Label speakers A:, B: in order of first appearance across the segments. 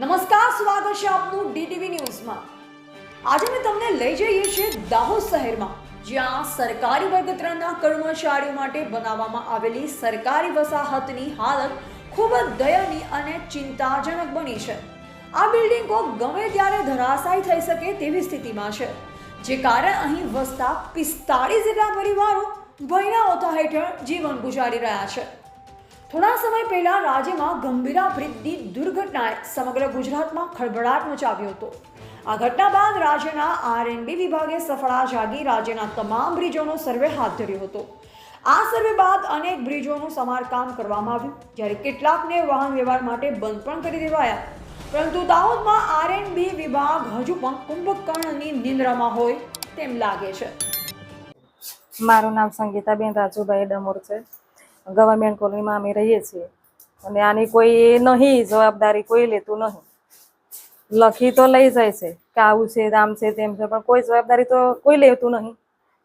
A: નમસ્કાર, સ્વાગત છે આપનું ડીટીવી ન્યૂઝમાં. આજે અમે તમને લઈ જઈએ છીએ દાહોદ શહેરમાં, જ્યાં સરકારી વર્ગ કર્મચારીઓ માટે બનાવવામાં આવેલી સરકારી વસાહતની હાલત ખૂબ જ દયનીય અને ચિંતાજનક બની છે. આ બિલ્ડિંગો ગમે ત્યારે ધરાશાયી થઈ શકે તેવી સ્થિતિમાં છે, જે કારણે અહીં વસતા પિસ્તાળીસ જેટલા પરિવારો ભયના ઓથા હેઠળ જીવન ગુજારી રહ્યા છે. થોડા સમય પહેલા રાજ્યમાં ગંભીરા બ્રિજની દુર્ઘટનાએ સમગ્ર ગુજરાતમાં ખળભળાટ મચાવ્યો હતો. આ ઘટના બાદ રાજ્યના આરએનબી વિભાગે સફળા જાગી રાજ્યના તમામ બ્રિજોનો સર્વે હાથ ધર્યો હતો. આ સર્વે બાદ અનેક બ્રિજોનું સમારકામ કરવામાં આવ્યું, જ્યારે કેટલાકને વાહન વ્યવહાર માટે બંધ પણ કરી દેવાયા. પરંતુ દાહોદમાં આરએનબી વિભાગ હજુ પણ કુંભકર્ણની નિંદ્રામાં હોય તેમ લાગે છે.
B: મારું નામ સંગીતાબેન રાજુભાઈ ડમોર છે. ગવર્મેન્ટ કોલોનીમાં અમે રહીએ છીએ. અને આની કોઈ નહીં, જવાબદારી કોઈ લેતું નહીં. લખી તો લઈ જાય છે કે આવું છે, આમ છે, તેમ છે, પણ કોઈ જવાબદારી તો કોઈ લેતું નહીં.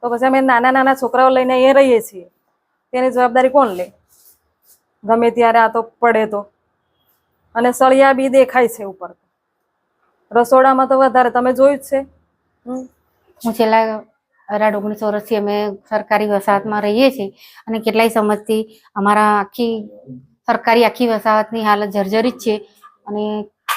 B: તો પછી અમે નાના નાના છોકરાઓ લઈને એ રહીએ છીએ. તેની જવાબદારી કોણ લે? ગમે ત્યારે આ તો પડે તો. અને સળિયા બી દેખાય છે ઉપર. રસોડામાં તો વધારે, તમે જોયું જ છે.
C: હું છેલ્લા અઢાર, ઓગણીસ વર્ષથી અમે સરકારી વસાહતમાં રહીએ છીએ અને કેટલાય સમજથી અમારા આખી સરકારી આખી વસાહતની હાલત જર્જરિત છે અને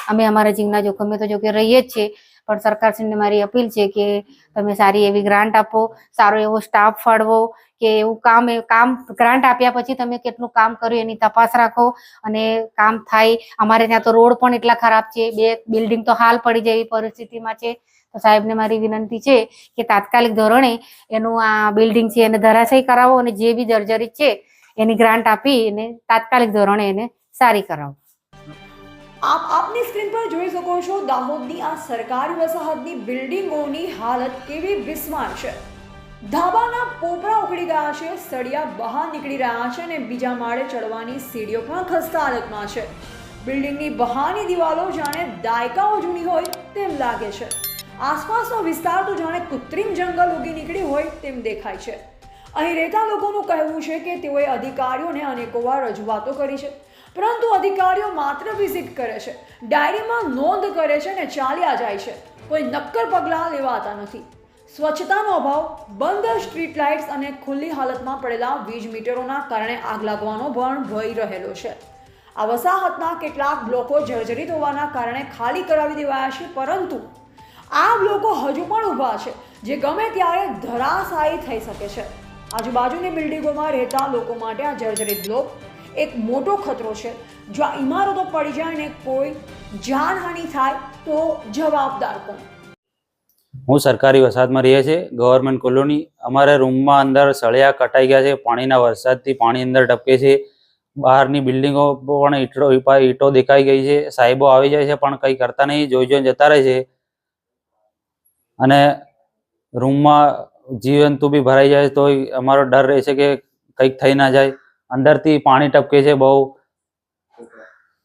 C: અમે અમારા જીવના જોખમે તો જોકે રહીએ જ છીએ. પણ સરકારશ્રીને મારી અપીલ છે કે તમે સારી એવી ગ્રાન્ટ આપો, સારો એવો સ્ટાફ ફાળવો, કે એવું કામ એ કામ ગ્રાન્ટ આપ્યા પછી તમે કેટલું કામ કર્યું એની તપાસ રાખો અને કામ થાય. અમારે ત્યાં તો રોડ પણ એટલા ખરાબ છે, બે બિલ્ડિંગ તો હાલ પડી જેવી પરિસ્થિતિમાં છે. તો સાહેબને મારી વિનંતી છે કે તાત્કાલિક ધોરણે એનું આ બિલ્ડિંગ છે એને ધરાશયી કરાવો અને જે બી જર્જરિત છે એની ગ્રાન્ટ આપી અને તાત્કાલિક ધોરણે એને સારી કરાવો.
A: આપ આપની સ્ક્રીન પર જોઈ શકો છો દાહોદની આ સરકારી વસાહતની બિલ્ડિંગોની હાલત કેવી બિસ્માર છે. ધાબાના પોપરા ઉકળી ગયા છે, સળિયા બહાર નીકળી રહ્યા છે અને બીજા માળે ચડવાની સીડીઓ પણ ખસ્તા હાલતમાં છે. બિલ્ડિંગની બહારની દિવાલો જાણે દાયકાઓ જૂની હોય તેમ લાગે છે. આસપાસનો વિસ્તાર તો જાણે કૃત્રિમ જંગલ ઉગી નીકળી હોય તેમ દેખાય છે. અહીં રહેતા લોકોનું કહેવું છે કે તેઓએ અધિકારીઓને અનેકો વાર રજૂઆતો કરી છે. પરંતુ અધિકારીઓ માત્ર વિઝિટ કરે છે. ડાયરીમાં નોંધ કરે છે અને ચાલ્યા જાય છે. કોઈ નક્કર પગલાં લેવાતા નથી. સ્વચ્છતાનો અભાવ, બંધ સ્ટ્રીટ લાઇટ્સ અને ખુલ્લી હાલતમાં પડેલા વીજ મીટરોના કારણે આગ લાગવાનો પણ ભય રહેલો છે. આ વસાહતના કેટલાક બ્લોકો જર્જરિત હોવાના કારણે ખાલી કરાવી દેવાયા છે, પરંતુ આ બ્લોકો હજુ પણ ઊભા છે, જે ગમે ત્યારે ધરાશાયી થઈ શકે છે. આજુબાજુની બિલ્ડિંગોમાં રહેતા લોકો માટે આ જર્જરિત બ્લોક એક મોટો ખતરો છે. જો આ ઇમારતો પડી જાય ને કોઈ જાનહાનિ થાય, તો જવાબદાર કોણ?
D: હું સરકારી વસાહતમાં રહીએ છીએ ગવર્મેન્ટ કોલોની. અમારા રૂમમાં અંદર સળિયા કટાઈ ગયા છે, પાણીના વરસાદથી પાણી અંદર ટપકે છે. બહારની બિલ્ડિંગો પણ ઈટો ઈટો દેખાઈ ગઈ છે. સાહેબો આવી જાય છે, પણ કંઈ કરતા નહીં, જોઈ જોઈને જતા રહે છે. અને રૂમમાં જીવંતુ બી ભરાઈ જાય તો અમારો ડર રહે છે કે કંઈક થઈ ના જાય. અંદરથી પાણી ટપકે છે, બહુ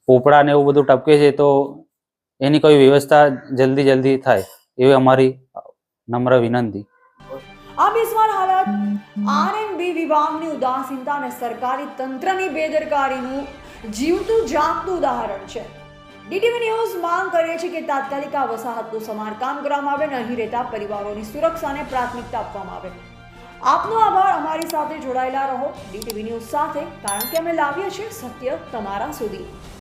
D: પોપડા ને એવું બધું ટપકે છે, તો એની કોઈ વ્યવસ્થા જલ્દી જલ્દી થાય એવી અમારી નમ્ર વિનંતી.
A: આ બિસ્માર હાલત આરએનબી વિભાગની ઉદાસીનતા અને સરકારી તંત્રની બેદરકારીનું જીવતું જાગતું ઉદાહરણ છે. ડીટીવી ન્યૂઝ માંગ કરે છે કે તાત્કાલિક આ વસાહતનું સમારકામ કરવામાં આવે અને અહીં રહેતા પરિવારોની સુરક્ષાને પ્રાથમિકતા આપવામાં આવે. આપનો આભાર અમારી સાથે જોડાયેલા રહો. ડીટીવી ન્યૂઝ સાથે, કારણ કે અમે લાવીએ છીએ સત્ય તમારા સુધી.